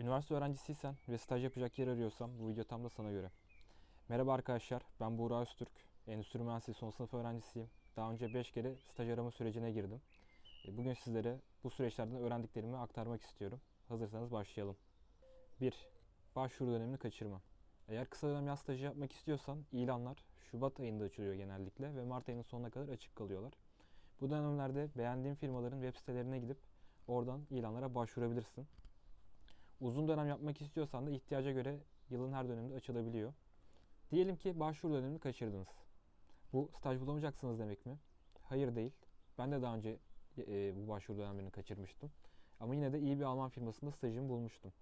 Üniversite öğrencisiysen ve staj yapacak yer arıyorsam bu video tam da sana göre. Merhaba arkadaşlar, ben Buğra Öztürk. Endüstri Mühendisliği son sınıf öğrencisiyim. Daha önce 5 kere staj arama sürecine girdim. E, Bugün sizlere bu süreçlerden öğrendiklerimi aktarmak istiyorum. Hazırsanız başlayalım. 1. Başvuru dönemini kaçırma. Eğer kısa dönem yaz stajı yapmak istiyorsan ilanlar Şubat ayında açılıyor genellikle ve Mart ayının sonuna kadar açık kalıyorlar. Bu dönemlerde beğendiğin firmaların web sitelerine gidip oradan ilanlara başvurabilirsin. Uzun dönem yapmak istiyorsan da ihtiyaca göre yılın her döneminde açılabiliyor. Diyelim ki başvuru dönemini kaçırdınız. Bu staj bulamayacaksınız demek mi? Hayır değil. Ben de daha önce e, bu başvuru dönemlerini kaçırmıştım. Ama yine de iyi bir Alman firmasında stajımı bulmuştum.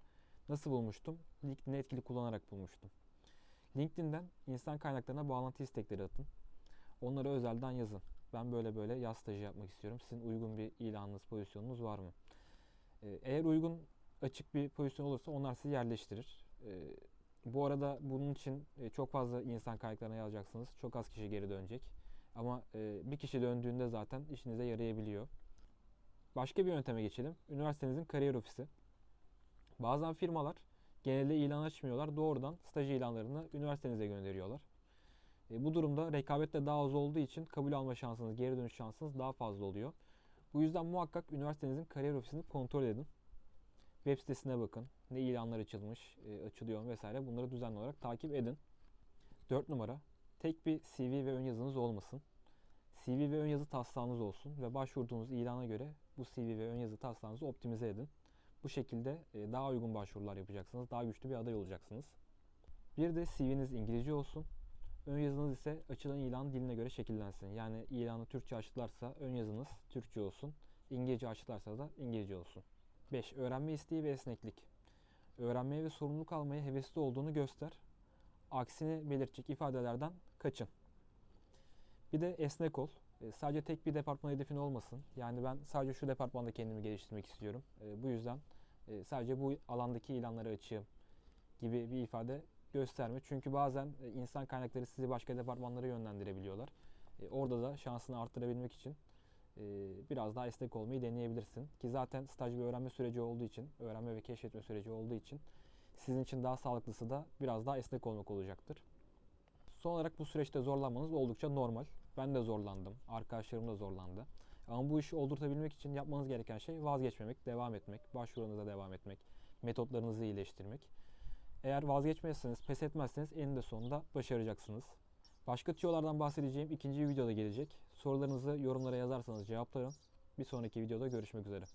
Nasıl bulmuştum? LinkedIn'i etkili kullanarak bulmuştum. LinkedIn'den insan kaynaklarına bağlantı istekleri atın. Onlara özelden yazın. Ben böyle böyle yaz stajı yapmak istiyorum. Sizin uygun bir ilanınız, pozisyonunuz var mı? Ee, Eğer uygun açık bir pozisyon olursa onlar sizi yerleştirir. Ee, Bu arada bunun için e, çok fazla insan kaynaklarına yazacaksınız. Çok az kişi geri dönecek. Ama e, bir kişi döndüğünde zaten işinize yarayabiliyor. Başka bir yönteme geçelim. Üniversitenizin kariyer ofisi. Bazen firmalar genelde ilan açmıyorlar. Doğrudan staj ilanlarını üniversitenize gönderiyorlar. E, bu durumda rekabet de daha az olduğu için kabul alma şansınız, geri dönüş şansınız daha fazla oluyor. Bu yüzden muhakkak üniversitenizin kariyer ofisini kontrol edin. Web sitesine bakın. Ne ilanlar açılmış, e, açılıyor vesaire. Bunları düzenli olarak takip edin. 4 numara. Tek bir CV ve ön yazınız olmasın. CV ve ön yazı taslağınız olsun ve başvurduğunuz ilana göre bu CV ve ön yazı taslağınızı optimize edin. Bu şekilde e, daha uygun başvurular yapacaksınız. Daha güçlü bir aday olacaksınız. Bir de CV'niz İngilizce olsun. Ön yazınız ise açılan ilan diline göre şekillensin. Yani ilanı Türkçe açtılarsa ön yazınız Türkçe olsun. İngilizce açtılarsa da İngilizce olsun. 5. Öğrenme isteği ve esneklik. Öğrenmeye ve sorumluluk almaya hevesli olduğunu göster. Aksini belirtecek ifadelerden kaçın. Bir de esnek ol. E, Sadece tek bir departman hedefin olmasın. Yani ben sadece şu departmanda kendimi geliştirmek istiyorum. E, Bu yüzden e, sadece bu alandaki ilanları açayım gibi bir ifade gösterme. Çünkü bazen insan kaynakları sizi başka departmanlara yönlendirebiliyorlar. Orada da şansını arttırabilmek için biraz daha esnek olmayı deneyebilirsin. Ki zaten staj bir öğrenme süreci olduğu için, öğrenme ve keşfetme süreci olduğu için sizin için daha sağlıklısı da biraz daha esnek olmak olacaktır. Son olarak bu süreçte zorlanmanız oldukça normal. Ben de zorlandım, arkadaşlarım da zorlandı. Ama bu işi oldurtabilmek için yapmanız gereken şey vazgeçmemek, devam etmek, başvurunuza devam etmek, metotlarınızı iyileştirmek. Eğer vazgeçmezseniz, pes etmezseniz eninde sonunda başaracaksınız. Başka tüyolardan bahsedeceğim ikinci videoda gelecek. Sorularınızı yorumlara yazarsanız cevaplarım. Bir sonraki videoda görüşmek üzere.